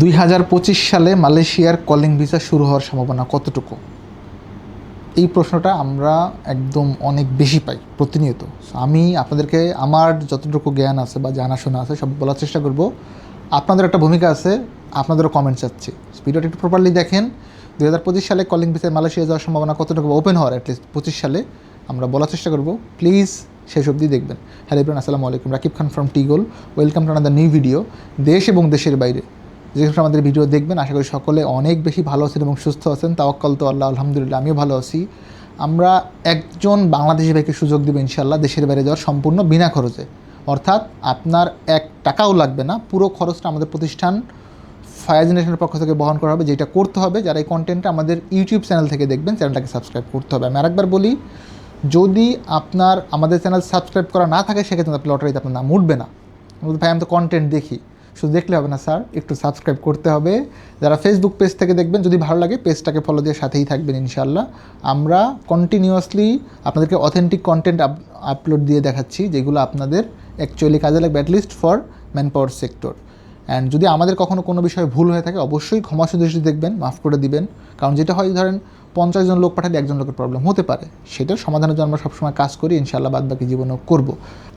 দুই হাজার পঁচিশ সালে মালয়েশিয়ার কলিং ভিসা শুরু হওয়ার সম্ভাবনা কতটুকু? এই প্রশ্নটা আমরা একদম অনেক বেশি পাই, প্রতিনিয়ত। আমি আপনাদেরকে আমার যতটুকু জ্ঞান আছে বা জানাশোনা আছে, সব বলার চেষ্টা করব। আপনাদের একটা ভূমিকা আছে, আপনাদেরও কমেন্ট চাচ্ছি ভিডিওটা একটু প্রপারলি দেখেন। দুই হাজার পঁচিশ সালে কলিং ভিসায় মালয়েশিয়া যাওয়ার সম্ভাবনা কতটুকু ওপেন হওয়ার অ্যাটলিস্ট পঁচিশ সালে আমরা বলার চেষ্টা করব। প্লিজ শেষ অবধি দেখবেন। হ্যালো ইব্রান আসসালামু আলাইকুম। Rakib Khan from টিগোল welcome to another new video দেশ এবং দেশের বাইরে। যেখানে আমাদের ভিডিও দেখবেন, আশা করি সকলে অনেক বেশি ভালো আছেন এবং সুস্থ আছেন। তাওয়াক্কাল তো আল্লাহ, আলহামদুলিল্লাহ, আমিও ভালো আছি। আমরা একজন বাংলাদেশি ভাইকে সুযোগ দেবো ইনশাল্লাহ দেশের বাইরে যাওয়ার সম্পূর্ণ বিনা খরচে। অর্থাৎ আপনার এক টাকাও লাগবে না, পুরো খরচটা আমাদের প্রতিষ্ঠান ফায়ার জেনারেশনের পক্ষ থেকে বহন করা হবে, যেটা করতে হবে। যারা এই কন্টেন্টটা আমাদের ইউটিউব চ্যানেল থেকে দেখবেন চ্যানেলটাকে সাবস্ক্রাইব করতে হবে। আমি আরেকবার বলি, যদি আপনার আমাদের চ্যানেল সাবস্ক্রাইব করা না থাকে, সেক্ষেত্রে আপনি লটারিতে আপনার নাম উঠবে না। ভাই, আমি তো কন্টেন্ট দেখি। শুধু দেখলে হবে না, স্যার, একটু সাবস্ক্রাইব করতে হবে। যারা ফেসবুক পেজ থেকে দেখবেন, যদি ভালো লাগে পেজটাকে ফলো দিয়ে সাথেই থাকবেন ইনশাল্লাহ আমরা কন্টিনিউয়াসলি আপনাদেরকে অথেন্টিক কন্টেন্ট আপলোড দিয়ে দেখাচ্ছি, যেগুলো আপনাদের অ্যাকচুয়ালি কাজে লাগবে at least for man power sector and যদি আমাদের কখনো কোনো বিষয়ে ভুল হয়ে থাকে, অবশ্যই ক্ষমা সুদৃষ্টি দেখবেন, মাফ করে দিবেন। কারণ যেটা হয়, ধরেন, পঞ্চাশ জন লোক পাঠালে একজন লোকের প্রবলেম হতে পারে। সেটার সমাধানের জন্য আমরা সবসময় কাজ করি ইনশাল্লাহ বাদ বাকি জীবনেও করব।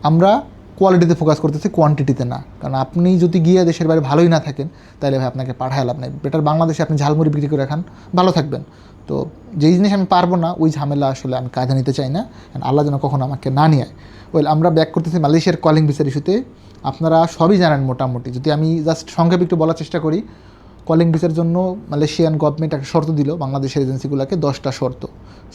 আমরা কোয়ালিটিতে ফোকাস করতেছে কোয়ান্টিটিতে না। কারণ আপনি যদি গিয়ে দেশের বাইরে ভালোই না থাকেন, তাহলে ভাই আপনাকে পাঠায় লাভ নেই। বেটার বাংলাদেশে আপনি ঝালমুড়ি বিক্রি করে খান, ভালো থাকবেন। তো যেই জিনিস আমি পারব না, ওই ঝামেলা আসলে আমি কাঁধে নিতে চাই না। আল্লাহ যেন কখনো আমাকে না নিয়ে ওয়েল আমরা ব্যাক করতেছি মালয়েশিয়ার কলিং ভিসার ইস্যুতে আপনারা সবই জানেন মোটামুটি। যদি আমি জাস্ট সংক্ষেপে একটু বলার চেষ্টা করি কলিং ভিসার জন্য মালয়েশিয়ান গভর্নমেন্ট একটা শর্ত দিল, বাংলাদেশের এজেন্সিগুলোকে দশটা শর্ত।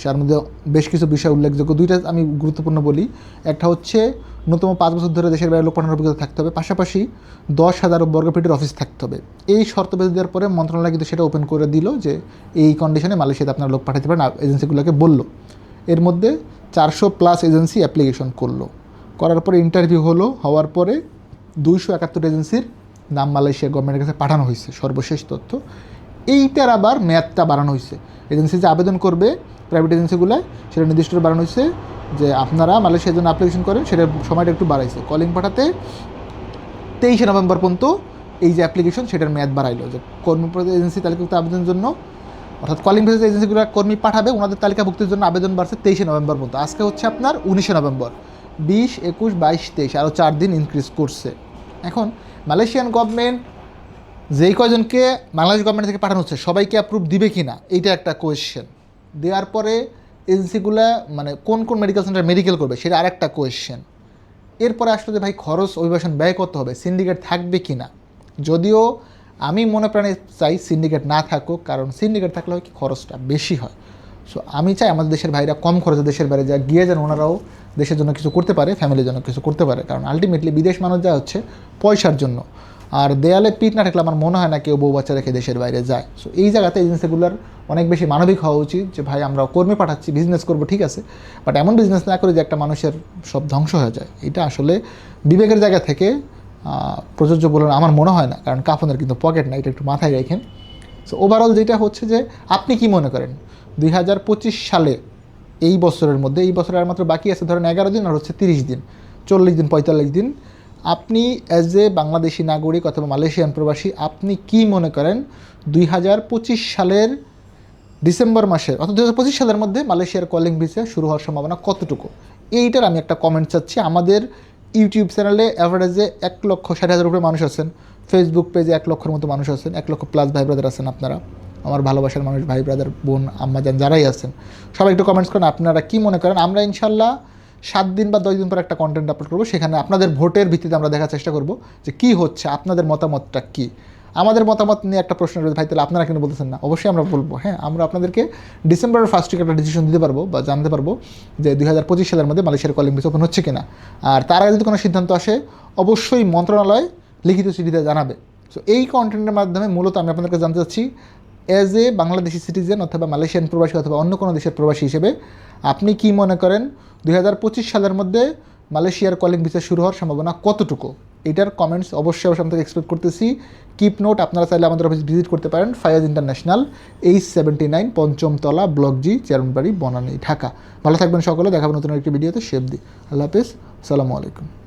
যার মধ্যে বেশ কিছু বিষয় উল্লেখযোগ্য। দুইটা আমি গুরুত্বপূর্ণ বলি। একটা হচ্ছে, ন্যূনতম পাঁচ বছর ধরে দেশের বাইরে লোক পাঠানোর অভিজ্ঞতা থাকতে হবে। পাশাপাশি দশ হাজার বর্গফিটের অফিস থাকতে হবে। এই শর্ত বেঁধে দেওয়ার পরে মন্ত্রণালয় কিন্তু সেটা ওপেন করে দিল যে এই কন্ডিশনে মালয়েশিয়াতে আপনারা লোক পাঠাতে পারেন। এজেন্সিগুলোকে বলল। এর মধ্যে চারশো প্লাস এজেন্সি অ্যাপ্লিকেশন করল। করার পরে ইন্টারভিউ হলো। হওয়ার পরে দুইশো একাত্তর এজেন্সির নাম মালয়েশিয়া গভর্নমেন্টের কাছে পাঠানো হয়েছে, সর্বশেষ তথ্য। এইটার আবার মেয়াদটা বাড়ানো হয়েছে। এজেন্সি যে আবেদন করবে প্রাইভেট এজেন্সিগুলোয় সেটা নির্দিষ্ট বাড়ানো হয়েছে যে আপনারা মালয়েশিয়ার জন্য অ্যাপ্লিকেশন করেন, সেটার সময়টা একটু বাড়াইছে। কলিং পাঠাতে তেইশে নভেম্বর পর্যন্ত এই যে অ্যাপ্লিকেশন সেটার মেয়াদ বাড়াইলো যে কর্মী এজেন্সি তালিকাভুক্ত আবেদনের জন্য। অর্থাৎ কলিং বেসিস এজেন্সিগুলো কর্মী পাঠাবে, ওনাদের তালিকাভুক্তির জন্য আবেদন বাড়ছে তেইশে নভেম্বর পর্যন্ত। আজকে হচ্ছে আপনার উনিশে নভেম্বর, বিশ, একুশ, বাইশ, তেইশ আরও চার দিন ইনক্রিজ করছে। এখন মালয়েশিয়ান গভর্নমেন্ট যেই কয়জনকে বাংলাদেশ গভর্নমেন্ট থেকে পাঠানো হচ্ছে, সবাইকে অ্যাপ্রুভ দিবে কি না এইটা একটা কোয়েশ্চেন দেওয়ার পরে এজেন্সিগুলো মানে কোন কোন মেডিকেল সেন্টার মেডিকেল করবে, সেটা আরেকটা কোয়েশ্চেন এরপরে আসলে যে ভাই খরচ, অভিবাসন ব্যয় করতে হবে সিন্ডিকেট থাকবে কি না যদিও আমি মনে প্রাণে চাই সিন্ডিকেট না থাকুক, কারণ সিন্ডিকেট থাকলে হয় কি খরচটা বেশি হয়। সো আমি চাই আমাদের দেশের ভাইরা কম খরচে দেশের বাইরে যা গিয়ে যেন ওনারাও দেশের জন্য কিছু করতে পারে ফ্যামিলির জন্য কিছু করতে পারে। কারণ আলটিমেটলি বিদেশ মানুষ যা হচ্ছে পয়সার জন্য। আর দেয়ালে পিঠ না থাকলে আমার মনে হয় না কেউ বউ বাচ্চা রেখে দেশের বাইরে যায়। সো এই জায়গাতে এজেন্সিগুলোর অনেক বেশি মানবিক হওয়া উচিত যে, ভাই, আমরা কর্মী পাঠাচ্ছি বিজনেস করব, ঠিক আছে। বাট এমন বিজনেস না করে যে, একটা মানুষের সব ধ্বংস হয়ে যায়। এটা আসলে বিবেকের জায়গা থেকে প্রযোজ্য বলে আমার মনে হয় না। কারণ কাফনের কিন্তু পকেট না এটা একটু মাথায় রাখেন। সো ওভারঅল যেটা হচ্ছে যে, আপনি কি মনে করেন? দুই হাজার পঁচিশ সালে এই বছরের মধ্যে, এই বছরের আর মাত্র বাকি আছে ধরেন এগারো দিন আর হচ্ছে তিরিশ দিন, চল্লিশ দিন, পঁয়তাল্লিশ দিন, আপনি অ্যাজ এ বাংলাদেশি নাগরিক অথবা মালয়েশিয়ান প্রবাসী, আপনি কি মনে করেন? দুই হাজার পঁচিশ সালের ডিসেম্বর মাসের, অর্থাৎ দু হাজার পঁচিশ সালের মধ্যে মালয়েশিয়ার কলিং ভিসা শুরু হওয়ার সম্ভাবনা কতটুকু? এইটার আমি একটা কমেন্ট চাচ্ছি। আমাদের ইউটিউব চ্যানেলে অ্যাভারেজে এক লক্ষ ষাট হাজার উপরে মানুষ আছেন। ফেসবুক পেজে এক লক্ষের মতো মানুষ আছেন, এক লক্ষ প্লাস ভাই ব্রাদার আছেন আপনারা। আমার ভালোবাসার মানুষ ভাই ব্রাদার বোন, আম্মা যান যারাই আছেন, সবাই একটু কমেন্টস করেন, আপনারা কি মনে করেন? আমরা ইনশাল্লাহ সাত দিন বা দশ দিন পর একটা কন্টেন্ট আপলোড করব, সেখানে আপনাদের ভোটের ভিত্তিতে আমরা দেখার চেষ্টা করব যে কি হচ্ছে, আপনাদের মতামতটা কী? আমাদের মতামত নিয়ে একটা প্রশ্ন রয়েছে, ভাই তাহলে আপনারা কেন বলতেছেন না? অবশ্যই আমরা বলব হ্যাঁ আমরা আপনাদেরকে ডিসেম্বরের ফার্স্ট উইকে একটা ডিসিশন দিতে পারব বা জানতে পারব যে দুই হাজার পঁচিশ সালের মধ্যে মালয়েশিয়ার কলিং ভিসা ওপেন হচ্ছে কিনা। আর তার আগে যদি কোনো সিদ্ধান্ত আসে, অবশ্যই মন্ত্রণালয় লিখিত চিঠিতে জানাবে। সো এই কন্টেন্টের মাধ্যমে মূলত আমি আপনাদেরকে জানতে চাচ্ছি অ্যাজ এ বাংলাদেশি সিটিজেন অথবা মালয়েশিয়ান প্রবাসী অথবা অন্য কোনো দেশের প্রবাসী হিসেবে আপনি কি মনে করেন দুই হাজার পঁচিশ সালের মধ্যে মালয়েশিয়ার কলিং ভিসা শুরু হওয়ার সম্ভাবনা কতটুকু? এটার কমেন্টস অবশ্যই অবশ্যই আপনাদের এক্সপেক্ট করতেছি। কিপ নোট আপনারা চাইলে আমাদের অফিস ভিজিট করতে পারেন। Fayaz international H seventy nine পঞ্চমতলা block G চেয়ারম্যানবাড়ি বনানী ঢাকা ভালো থাকবেন সকলে দেখাবেন নতুন একটি ভিডিওতে শেপ দি আল্লাহ হাফিজ। আসসালামু আলাইকুম।